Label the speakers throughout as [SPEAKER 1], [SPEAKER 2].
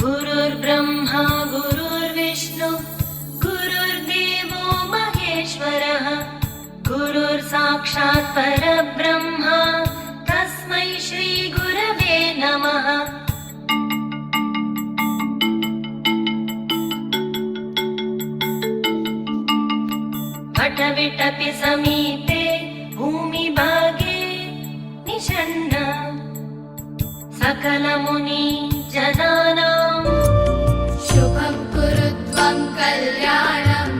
[SPEAKER 1] गुरुर्ब्रह्मा गुरुर्विष्णु गुरुर्देवो महेश्वरः गुरुर्साक्षात् परब्रह्मा तस्मै श्रीगुरवे नमः। पटविटपि समीपे भूमिभागे निषण्ण सकलमुनि जनानाम्।
[SPEAKER 2] शुभं कुरु त्वं कल्याणम्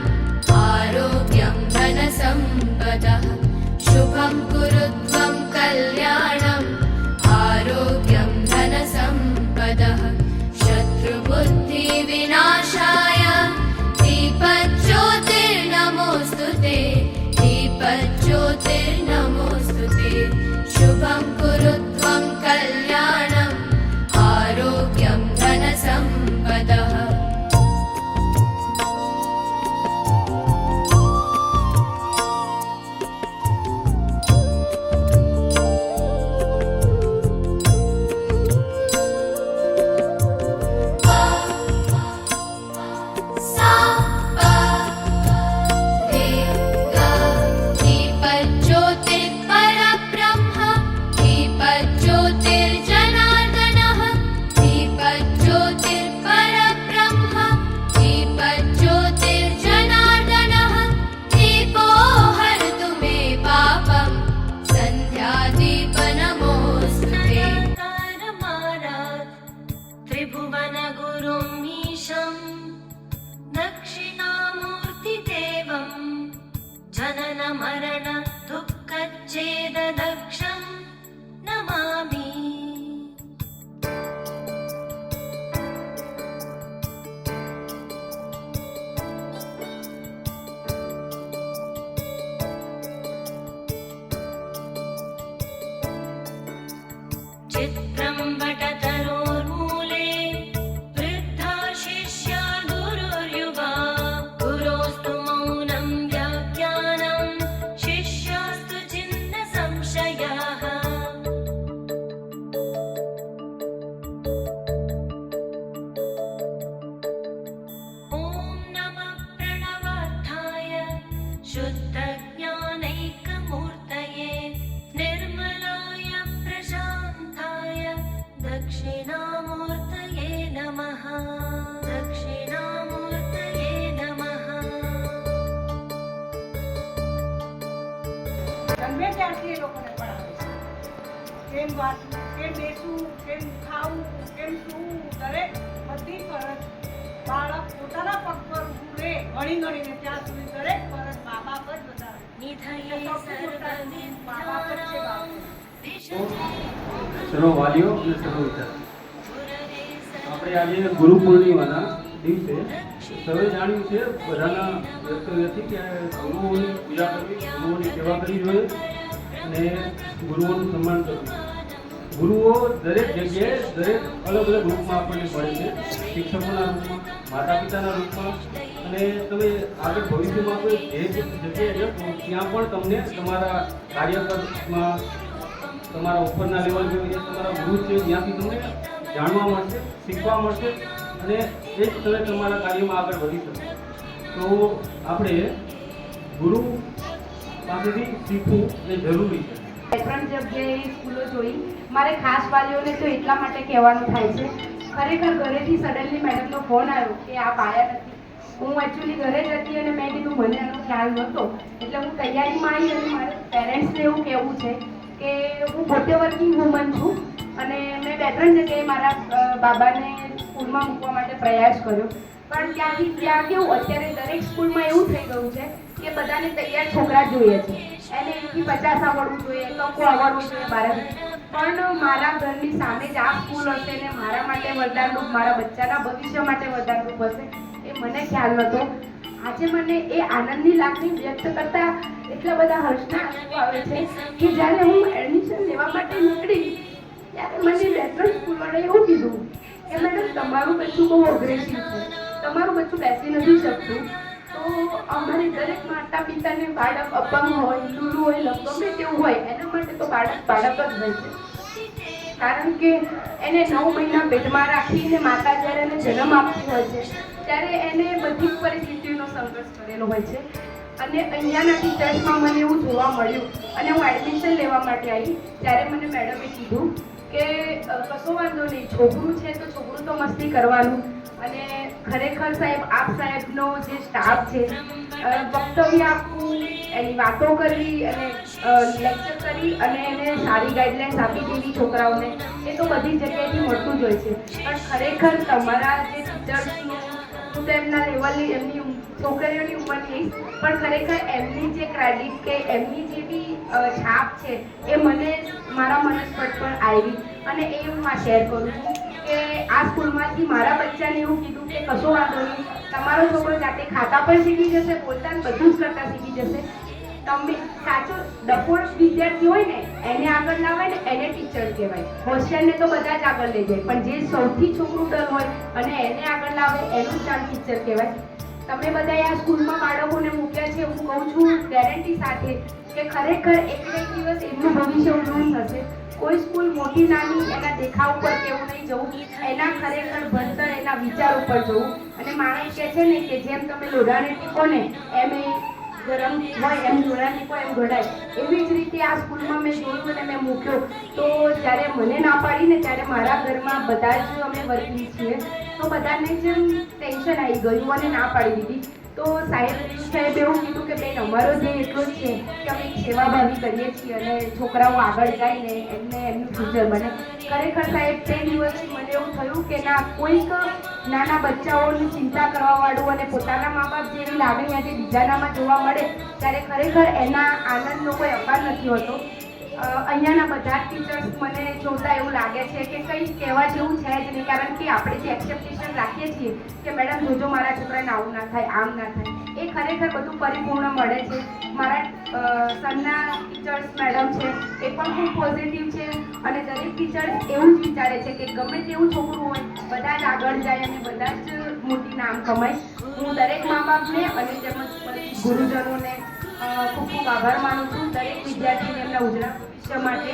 [SPEAKER 2] आरोग्यं धनसम्पदः। शुभं कुरु त्वं कल्याणम् आरोग्यं धनसम्पदः। शत्रुबुद्धिविनाशाय दीपज्योतिर्नमोऽस्तु ते दीपज्योतिर्नमोऽस्तु ते
[SPEAKER 1] दुःखच्छेददक्षम् नमामि चित्रं वटतरोर्मूले दक्षिणामूर्तये नमः दक्षिणामूर्तये नमः
[SPEAKER 3] ગમે ત્યારથી એ લોકોને ભણાવે છે કેમ વાંચવું કેમ બેસવું કેમ ખાવું કેમ સૂવું દરેક બધી ફરજ બાળક પોતાના પગ પર ઊભું રહે ગણી ગણીને ત્યાં સુધી દરેક ફરજ મા બાપ જ બતાવે
[SPEAKER 1] निधये सर्वविद्यानां
[SPEAKER 4] સર્વ વાલીઓ અને સર્વ વિદ્યાર્થીઓ આપણે આજે ગુરુ પૂર્ણિમાના દિવસે સર્વે જાણ્યું છે, બધાના વ્યક્તવ્યથી કે ગુરુઓની પૂજા કરવી, ગુરુઓની સેવા કરવી જોઈએ અને ગુરુઓનું સન્માન કરવું. ગુરુઓ દરેક જગ્યાએ દરેક અલગ અલગ રૂપમાં આપણને મળે છે. શિક્ષકોના રૂપમાં માતા પિતાના રૂપમાં અને તમે આગળ ભવિષ્યમાં કોઈ જે જગ્યાએ જશો ત્યાં પણ તમને તમારા કાર્યકરમાં તમારા ઉપરના લેવલ જે છે, તમારા ગુરુ છે, ત્યાંથી તમને જાણવા મળશે, શીખવા મળશે અને એ જ તમે તમારા કાર્યમાં આગળ વધી શકો. તો આપણે ગુરુ પાસેથી શીખવું એ જરૂરી છે.
[SPEAKER 5] ત્રણ જગ્યાએ સ્કૂલો જોઈ. મારે ખાસ વાલીઓને તો એટલા માટે કહેવાનું થાય છે, ખરેખર ઘરેથી સડનલી મેડમનો ફોન આવ્યો કે આપ આવ્યા નથી. હું એકચ્યુઅલી ઘરે જ હતી અને મેં કીધું મને એનો ખ્યાલ નહોતો. એટલે હું તૈયારીમાં આવી અને મારે પેરેન્ટ્સને એવું કહેવું છે કે હું પોતે વર્કિંગ વુમન છું અને મેં બે ત્રણ જગ્યાએ મારા બાબાને સ્કૂલમાં મૂકવા માટે પ્રયાસ કર્યો. પણ ત્યાંથી, ત્યાં કેવું, અત્યારે દરેક સ્કૂલમાં એવું થઈ ગયું છે કે બધાને તૈયાર છોકરા જોઈએ છે. એને એમથી પચાસ આવડવું જોઈએ લોકો આવડવું જોઈએ બાળક પણ મારા ઘરની સામે જ આ સ્કૂલ હશે ને મારા માટે વરદાનરૂપ મારા બચ્ચાના ભવિષ્ય માટે વરદાનરૂપ હશે, એ મને ખ્યાલ નહોતો. આજે મને એ આનંદની લાગણી વ્યક્ત કરતા એટલા બધા હર્ષના આંસુ આવે છે કે જ્યારે હું એડમિશન લેવા માટે નીકળી, ત્યારે મને બે ત્રણ સ્કૂલવાળાએ એવું કીધું કે, મેડમ, તમારું બચ્ચું બહુ અગ્રેસિવ છે. તમારું બચ્ચું બેસી નથી શકતું. તો અમારે દરેક માતા પિતાને બાળક અપંગ હોય લૂલું હોય લગમે તેવું હોય, એના માટે તો બાળક બાળક જ હોય છે. કારણ કે એને નવ મહિના પેટમાં રાખીને માતા જ્યારે એને જન્મ આપતી હોય છે, ત્યારે એને બધી પરિસ્થિતિનો સંઘર્ષ કરેલો હોય છે. અને અહીંયાના ટીચર્સમાં મને એવું જોવા મળ્યું અને હું એડમિશન લેવા માટે આવી ત્યારે મને મેડમે કીધું કે કશો વાંધો નહીં, છોકરું છે તો છોકરું તો મસ્તી કરવાનું. અને ખરેખર સાહેબ, આપ સાહેબનો જે સ્ટાફ છે વક્તવ્ય આપવું, એની વાતો કરવી અને લેક્ચર કરી અને એને સારી ગાઈડલાઇન્સ આપી દેવી છોકરાઓને, એ તો બધી જગ્યાએથી મળતું જ હોય છે. પણ ખરેખર તમારા જે ટીચર્સનું તો એમના લેવલની, એમની છોકરીઓની ઉંમરની. પણ ખરેખર એમની જે ક્રેડિટ કે એમની જે બી છાપ છે, એ મને, મારા મનસ્પટ પર આવી. અને એ હું આ શેર કરું છું કે આ સ્કૂલમાંથી મારા બચ્ચાને એવું કીધું કે, કશો વાંધો નહીં. તમારો છોકરો જાતે ખાતા પણ શીખી જશે, બોલતા બધું જ કરતા શીખી જશે. તમે સાચો ડફોર્સ વિદ્યાર્થી હોય ને, એને આગળ લાવે ને, એને ટીચર કહેવાય. હોશિયારને તો બધા જ આગળ લઈ જાય, પણ જે સૌથી છોકરું ડર હોય અને એને આગળ લાવે, એનું જ નામ ટીચર કહેવાય. તમે બધા આ સ્કૂલમાં બાળકોને મૂક્યા છે, હું કહું છું ગેરંટી સાથે કે ખરેખર એક એક દિવસ એમનું ભવિષ્ય ઉજ્જવળ થશે. કોઈ સ્કૂલ મોટી, નાની, એના દેખાવ ઉપર કેવું નહીં જવું, એના ખરેખર ભણતર, એના વિચાર ઉપર જવું. અને માણસ કહે છે ને કે જેમ તમે લોઢાને ટીકો ને, એમ એ ગરમ હોય એમ જોડા ટીપો એમ ઘડાય એવી જ રીતે આ સ્કૂલમાં મેં જોયું અને મેં મૂક્યો. તો જ્યારે મને ના પાડી ને ત્યારે મારા ઘરમાં બધા જ અમે વર્કિંગ છીએ. તો બધાને જેમ ટેન્શન આવી ગયું અને ના પાડી દીધી. તો સાહેબ સાહેબ, એવું કીધું કે બેન, અમારો જે એટલો જ છે કે અમે સેવાભાવી કરીએ છીએ અને છોકરાઓ આગળ જાય એમને એમનું ફ્યુચર બને. ખરેખર સાહેબ, તે દિવસથી મને એવું થયું કે ના, કોઈક નાના બચ્ચાઓની ચિંતા કરવાવાળું અને પોતાના મા બાપ જેવી લાગણી આજે બીજાનામાં જોવા મળે, ત્યારે ખરેખર એના આનંદનો કોઈ અપાર નથી હોતો. અહીંયાના બધા ટીચર્સ જોતા એવું લાગે છે કે કંઈ કહેવા જેવું છે જ નહીં. કારણ કે આપણે જે એક્સેપ્ટેશન રાખીએ છીએ કે મેડમ જોજો મારા છોકરાને આવું ના થાય, આમ ના થાય. એ ખરેખર બધું પરિપૂર્ણ મળે છે. મારા સનના ટીચર્સ મેડમ છે, એ પણ ખૂબ પોઝિટિવ છે. અને દરેક ટીચર્સ એવું જ વિચારે છે કે ગમે તેવું છોકરું હોય, બધા જ આગળ જાય અને બધા જ મોટી નામ કમાય. હું દરેક મા બાપને અને તેમજ ગુરુજનોને ખૂબ ખૂબ આભાર માનું છું. દરેક વિદ્યાર્થીને એમના ઉજળા ભવિષ્ય માટે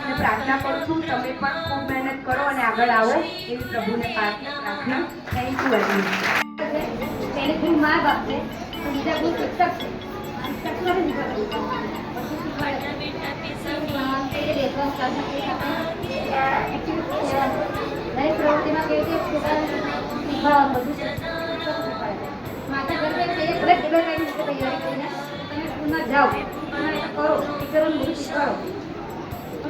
[SPEAKER 5] અને પ્રાર્થના કરું છું તમે પણ ખૂબ મહેનત કરો અને આગળ આવો એવી પ્રભુને પ્રાર્થના પ્રાર્થના થેન્ક યુ વેરી મચ
[SPEAKER 6] એને ગુરુ મા બાપ છે તો બીજા ગુરુ શિક્ષક છે અને શિક્ષક નથી શીખવાડતું. બધું શીખવાડે. આમ કેવી રીતે બેસવાનું, ચાલવાનું, એ આપણે activity કહેવાનું. દરેક પ્રવૃત્તિમાં કેવી રીતે છોકરાઓને શીખવાડવાનું બધું છે. શિક્ષકો શીખવાડે. માતા ગર્ભે છે એ ભલે ગમે કાંઈ રીતે તૈયારી કરીને તમે સ્કૂલમાં જાઓ અને કરો ટીચરોને બધું શીખવાડો તો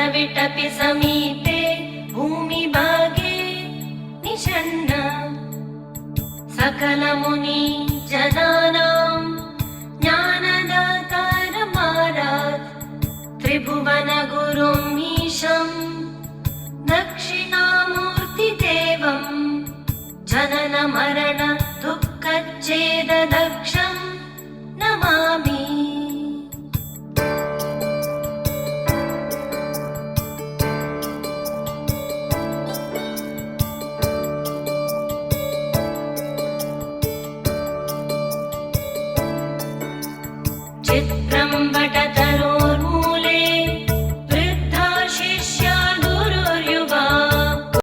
[SPEAKER 1] टपि समीपे भूमिभागे निषन्न सकलमुनि जनानाम् ज्ञानदातारमारात् त्रिभुवनगुरुमीशम् दक्षिणामूर्ति देवम् जननमरण दुःखच्छेददक्षम्।